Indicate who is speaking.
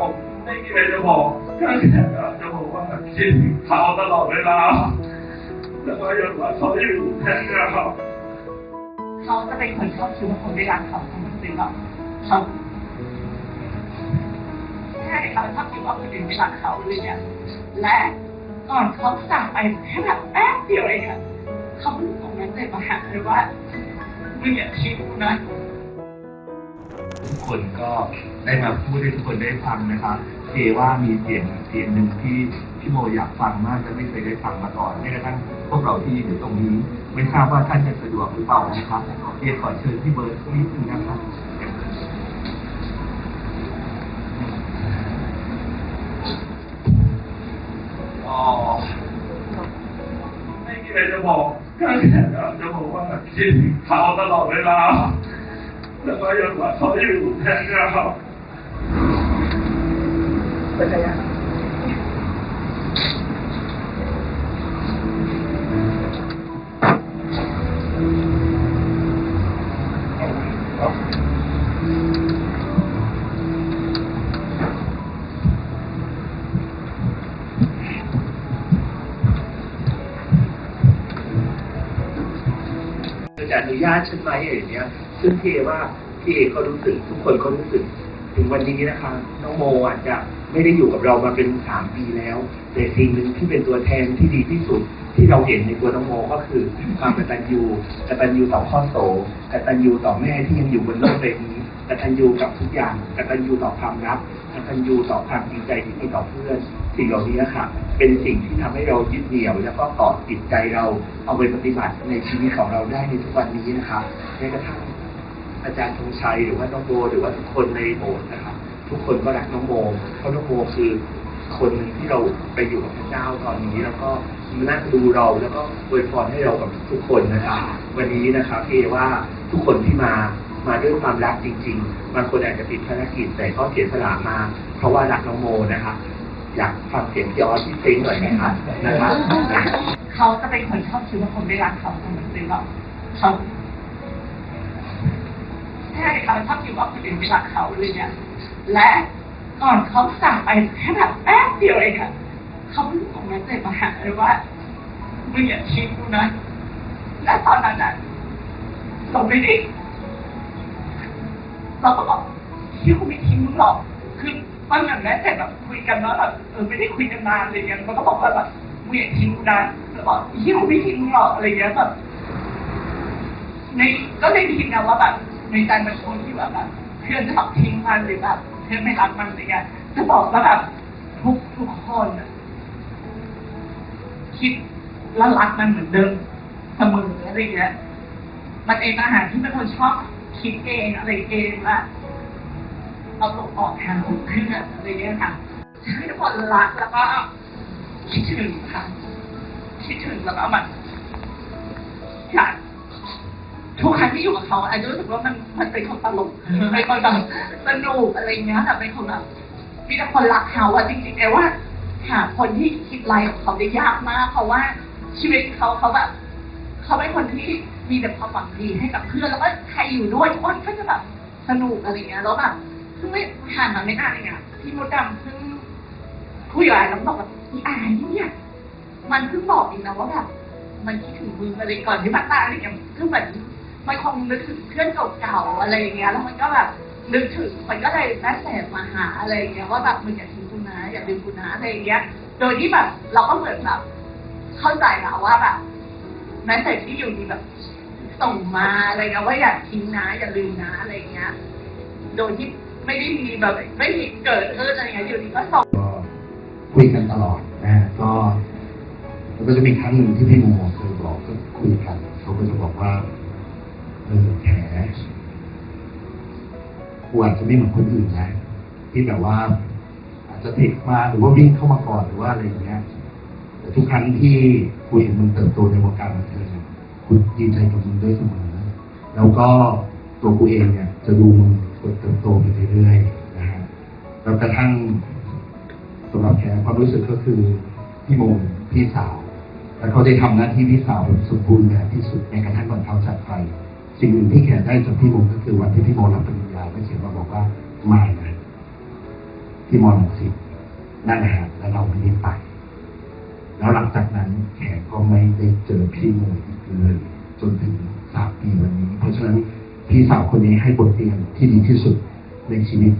Speaker 1: ผมไม่มีอะไรจะบอกก็แค่จะบอกว่าคิดเขาตลอดเวลาแล้วก็ยังรักเขาอยู่แค่นี้ครับ
Speaker 2: เขาจะเป็นคนชอบคิดว่าคนได้รักเขาเขาไม่เป็นหรอกเขาใช่เขาชอบคิดว่าคนอื่นไม่รักเขาเลยเนี่ยและก่อนเขาสั่งไปแค่แบบแป๊บเดียวเองอะเขาพิ่งส่งเมสเซจมาหาเลยว่ามึงอย่าทิ้งกูนะ
Speaker 3: ทุกคนก็ ได้มาพูดให้ทุกคนได้ฟังนะคะเอว่ามีเสียงเสียงหนึ่งที่พี่โมอยากฟังมากและไม่เคยได้ฟังมาก่อนแม้กระทั่งพวกเราที่อยู่ตรงนี้ ไม่ทราบว่าท่านจะสะดวกหรือเปล่านะครับเอขอเชิญพี่เบิร์ดนิดนึงนะครับ
Speaker 1: อ๋อไม่มีอะไรจะบอกจะบอกว่าคิดเขาตลอดเวลาแล้วก็ยังรักเขาอยู่แค่นี้ครับ
Speaker 2: ป็นไงอะ
Speaker 3: จะอนุญาตฉันไหมอะไรอย่างเงี้ยซึ่งพี่เอว่าพี่เอก็รู้สึกทุกคนก็รู้สึก ถึงวันนี้นะคะน้องโมอาจจะไม่ได้อยู่กับเรามาเป็นสามปีแล้ว แต่สิ่งหนึ่งที่เป็นตัวแทนที่ดีที่สุด ที่เราเห็นในตัวน้องโมก็คือความกตัญญูกตัญญูต่อพ่อโสกตัญญูต่อแม่ที่ยังอยู่บนโลกใบนี้กตัญญูกับทุกอย่างกตัญญูต่อความรักกตัญญูต่อความจริงใจที่มีต่อเพื่อนสิ่งเหล่านี้ค่ะเป็นสิ่งที่ทำให้เรายึดเหนี่ยว แล้วก็ต่อจิตใจเราเอาไปปฏิบัติในชีวิตของเราได้ในทุกวันนี้นะคะแม้กระทั่ง อาจารย์ธงชัยหรือว่าน้องโมหรือว่าทุกคนในโบสถ์นะครับ ทุกคนก็รักน้องโมเพราะน้องโมคือคนหนึ่งที่เราไปอยู่กับพระเจ้าตอนนี้แล้วก็มานั่งดูเราแล้วก็อวยพรให้เรากับทุกคนนะครับ วันนี้นะครับเอว่าทุกคนที่มามาด้วยความรักจริงๆบางคนอาจจะติดภารกิจแต่ก็เสียสละมา เพราะว่ารักน้องโมนะครับ อยากฟังเสียงพี่อที่เพลงหน่อยไหมครับนะครับ
Speaker 2: เขาจะเป็นคนชอบคิดว่าคนได้รักเขาเขาไม่เป็นหรอเขา ใช่เขาชอบคิดว่าคนอื่นไม่รักเขาเลยเนี่ย และก่อนเขาสั่งไปแค่แบบแป๊บเดียวเองอะเขาเพิ่งส่งเมสเซจมาหาเลยว่ามึงอย่าทิ้งกูนะและตอนนั้นอะเราไม่ได้เราก็บอกที่กูไม่ทิ้งมึงหรอกคือมันเหมือนแม้แต่แบบคุยกันแล้วแบบเออไม่ได้คุยกันนานอะไรเงี้ยมันก็บอกว่าแบบมึงอย่าทิ้งกูนะแล้วบอกที่กูไม่ทิ้งมึงหรอกอะไรเงี้ยแบบในก็เลยคิดนะว่าแบบ ในใจมันคงที่แบบเพื่อนจะแบบทิ้งมันหรือแบบเพื่อนไม่รักมันอะไรเงี้ยจะบอกว่าแบบทุกทุกคนคิดและรักมันเหมือนเดิมเสมออะไรเงี้ยมันเองอาหารที่เป็นคนชอบคิดเองอะไรเองว่าเอาตกออกทางของเพื่อนอะไรเงี้ยค่ะให้ทุกคนรักแล้วก็คิดถึงค่ะคิดถึงแล้วก็มันอยาก ทุกครั้งที่อยู่กับเขาอาจจะรู้สึกว่ามันมันเป็นคนตลกเป็นคนแบบสนุกอะไรเงี้ยแต่เป็นคนแบบมีแต่คนรักเขาอะจริงๆแต่ว่า หาคนที่คิดไลน์กับเขาได้ยากมาก เพราะว่าชีวิตเขาเขาแบบเขาเป็นคนที่มีแต่ความหวังดีให้กับเพื่อนแล้วก็ใครอยู่ด้วยทุกคนก็จะแบบสนุกอะไรเงี้ยแล้วแบบเพิ่งไม่ผ่านมาไม่นานเองอะพี่มดดำเพิ่งคุยกับไอ้แล้วบอกว่าอีอายเนี่ยมันเพิ่งบอกเองนะว่าแบบมันคิดถึงมึงอะไรก่อนที่มันตายอะไรเงี้ยคือเหมือน มันคงนึกถึงเพื่อนเก่าๆอะไรอย่างเงี้ย แล้วมันก็แบบนึกถึงมันก็เลยแมสเซจมาหาอะไรอย่างเงี้ยว่าแบบมึงอย่าทิ้งกูนะอย่าลืมกูนะอะไรอย่างเงี้ย โดยที่แบบเราก็เหมือนแบบ เข้าใจนะว่าแบบแมสเซจที่อยู่ดีแบบ ส่งมาอะไรนะว่าอย่าทิ้งนะอย่าลืมนะอะไรอย่างเงี้ย โดยที่ไม่ได้มีแบบ ไม่มีเกิดขึ้นอะไรเงี้ยอยู่ดีก็ส่ง
Speaker 4: ก็คุยกันตลอดนะก็แล้วก็จะมีครั้งหนึ่งที่พี่โมเคยบอกก็คุยกันเขาก็จะบอกว่า เออแผลปวดจะไม่เหมือนคนอื่นนะที่แบบว่า อาจจะติดมาหรือว่าวิ่งเข้ามาก่อนหรือว่าอะไรอย่างเงี้ยแต่ทุกครั้งที่คุยเห็นมึงเติบโตในวงการบันเทิงเนี่ยคุณดีใจกับมึงด้วยเสมอแล้วก็ตัวกูเองเนี่ย จะดูมึงเติบโตไปเรื่อยๆนะฮะแล้วกระทั่งสำหรับแขความรู้สึกก็คือพี่โมพี่สาว และเขาได้ทำหน้าที่พี่สาวสมบูรณ์แบบที่สุดในกระทั่งวันเขาจากไป สิ่งหนึ่งที่แขกได้จากพี่มมก็คือวันที่พี่โมรับปริญญาได้เขียนมาบอกว่าไมานะ
Speaker 3: ที่มอลังสิตนั่นแหละแล้วเราไม่ได้ไป แล้วหลังจากนั้นแขกก็ไม่ได้เจอพี่มมอีกเลยจนถึงสามปีวันนี้ เพราะฉะนั้นพี่สาวคนนี้ให้บทเรียนที่ดีที่สุดในชีวิต